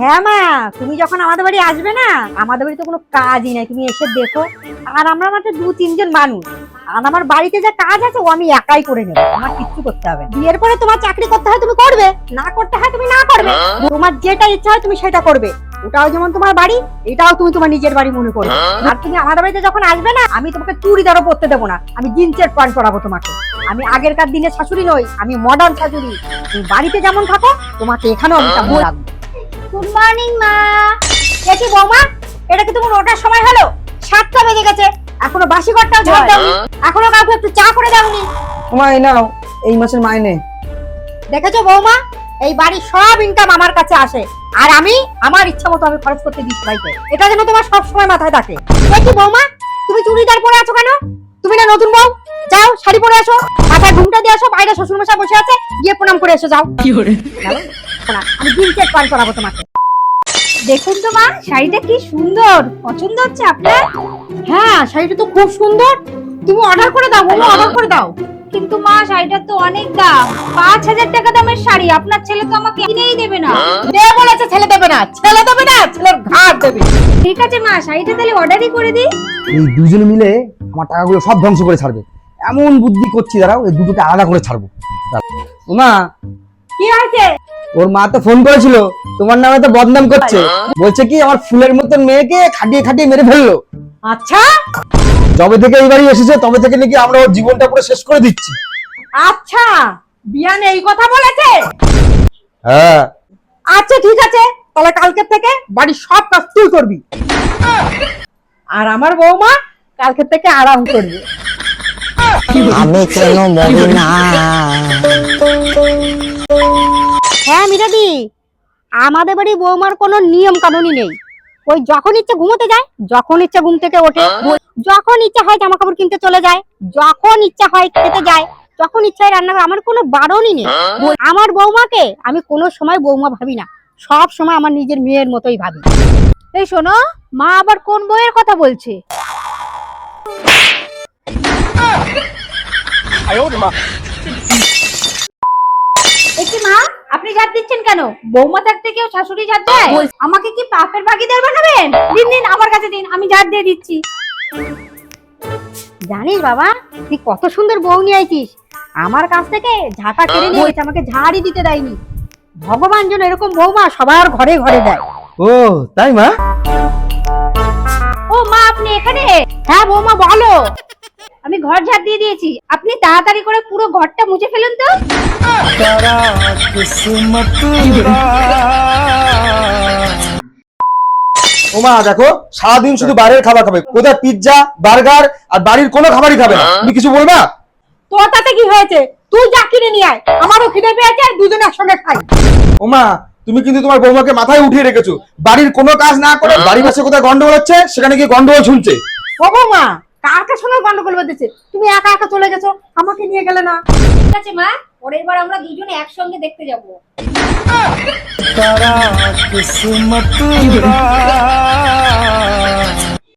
হ্যাঁ মা তুমি যখন আমাদের বাড়ি আসবে না আমাদের বাড়িতে কোনো কাজই নাই তুমি এসে দেখো। আর আমরা মাত্র দু তিনজন মানুষ। আর আমার বাড়িতে যে কাজ আছে ও আমি একাই করে নেব। আমার কিচ্ছু করতে হবে। বিয়ের পরে তোমার চাকরি করতে হয় তুমি করবে। না করতে হয় তুমি না করবে। তোমার যেটা ইচ্ছা হয় তুমি সেটা করবে। ওটাও যেমন তোমার বাড়ি এটাও তুমি তোমার নিজের বাড়ি মনে করবে। আর তুমি আমাদের বাড়িতে যখন আসবে না আমি তোমাকে চুড়িদারও পরতে দেবো না। আমি জিন্সের প্যান্ট পরাবো তোমাকে। আমি আগেরকার দিনের শাশুড়ি নই আমি মডার্ন শাশুড়ি। তুমি বাড়িতে যেমন থাকো তোমাকে এখানেও আমি তেমন রাখব। গুড মর্নিং মা। দেখি বৌমা? এটা কি তোমার সময় হলো? সাতটা বেজে গেছে। এখনও বাসি ঘরটাও ঝাড় দাওনি। এখনও কাউকে একটু চা করে দাওনি। তোমার এই নাও এই মাসের মাইনে। দেখেছ বৌমা? এই বাড়ির সব ইনকাম আমার কাছে আসে। আর আমি আমার ইচ্ছা মতো আমি খরচ করতে দিচ্ছি ভাইকে এটা যেন তোমার সব সময় মাথায় থাকে। দেখি বৌমা? তুমি চুড়িদার পরে আছো কেন? তুমি না নতুন বউ? যাও শাড়ি পরে আসো। মাথায় ঘুমটা দিয়ে আসো বাইরে শ্বশুর মশাই বসে আছে। গিয়ে প্রণাম করে এসো যাও। যাও, আমি প্যান্ট পরাবো তোমাকে। দেখুন তো মা শাড়িটা কি সুন্দর। পছন্দ হচ্ছে আপনার? হ্যাঁ শাড়িটা তো খুব সুন্দর। তুমি অর্ডার করে দাও বৌমা অর্ডার করে দাও। কিন্তু মা শাড়িটার তো অনেক দাম। পাঁচ হাজার টাকা দামের শাড়ি। আপনার ছেলে তো আমাকে কিনেই দেবে না। কে বলেছে ছেলে দেবে না। ছেলে দেবে না ছেলের ঘাট দেবে। ঠিক আছে মা শাড়িটা তাহলে অর্ডারই করে দিই। এই দুজনে মিলে আমার টাকাগুলো সব ধ্বংস করে ছাড়বে। এমন বুদ্ধি করছি দাঁড়াও এই দুটোকে আলাদা করে ছাড়বো। মা কি হয়েছে? ওর মা তো ফোন করেছিল তোমার নামে তো বদনাম করছে। বলছে কি আমার ফুলের মতন মেয়েকে খাটিয়ে খাটিয়ে মেরে ফেলল। আচ্ছা? যবে থেকে এই বাড়ি এসেছে তবে থেকে নাকি আমরা ওর জীবনটা পুরো শেষ করে দিচ্ছি। আচ্ছা বিয়ানে এই কথা বলেছে? হ্যাঁ। আচ্ছা ঠিক আছে তাহলে কালকে থেকে বাড়ির সব কাজ তুই করবি। আর আমার বৌমা কালকে থেকে আরাম করবে। আমি কেন মরি না হ্যাঁ মিরাদি। আমাদের বাড়ি বৌমার কোনো নিয়ম কানুনই নেই। ওই যখন ইচ্ছে ঘুমোতে যায় যখন ইচ্ছে ঘুম থেকে ওঠে যখন ইচ্ছা হয় জামা কাপড় কিনতে চলে যায় যখন ইচ্ছা হয় খেতে যায় যখন ইচ্ছা হয় রান্না করে আমার কোনো বারণই নেই। আমার বৌমাকে আমি কোনো সময় বৌমা ভাবি না। সব সময় আমার নিজের মেয়ের মতোই ভাবি। এই শোনো মা আবার কোন বইয়ের কথা বলছে? একটি মা। আপনি ঝাড় দিচ্ছেন কেন? বৌমা থাকতে কেউ শাশুড়ি ঝাড় দেয়? আমাকে কি পাপের ভাগিদার বানাবেন? দিন দিন আমার কাছে দিন আমি ঝাড় দিয়ে দিচ্ছি। জানিস বাবা তুই কত সুন্দর বউ নিয়ে আইছিস। আমার কাছ থেকে ঝাঁটা কেড়ে নিয়ে গেছে আমাকে ঝাড়ই দিতে দেয়নি। ভগবান যেন এরকম বৌমা সবার ঘরে ঘরে দেয়। ও তাই মা? ও মা আপনি এখানে? হ্যাঁ বৌমা বলো। আমি ঘর ঝাড় দিয়ে দিয়েছি। আপনি তাড়াতাড়ি করে পুরো ঘরটা মুছে ফেলুন তো। ও মা দেখো সারাদিন শুধু বাইরের খাবার খাবে। কোথায় পিৎজা বার্গার আর বাড়ির কোনো খাবারই খাবে না। তুমি কিছু বলবা? তোর তাতে কি হয়েছে? তুই যা কিনে নিয়ে আয়। আমারও খিদে পেয়েছে আর দুজনে একসঙ্গে খাই। ও মা তুমি কিন্তু তোমার বৌমাকে মাথায় উঠিয়ে রেখেছো। বাড়ির কোনো কাজ না করে বাড়ি পাশে কোথায় গন্ডগোল হচ্ছে সেখানে গিয়ে গন্ডগোল শুনছে ও বৌমা কার সঙ্গে গন্ডগোল বেঁধেছে? তুমি একা একা চলে গেছো আমাকে নিয়ে গেলে না। ঠিক আছে মা। পরের বার আমরা দুজনে একসঙ্গে দেখতে যাব।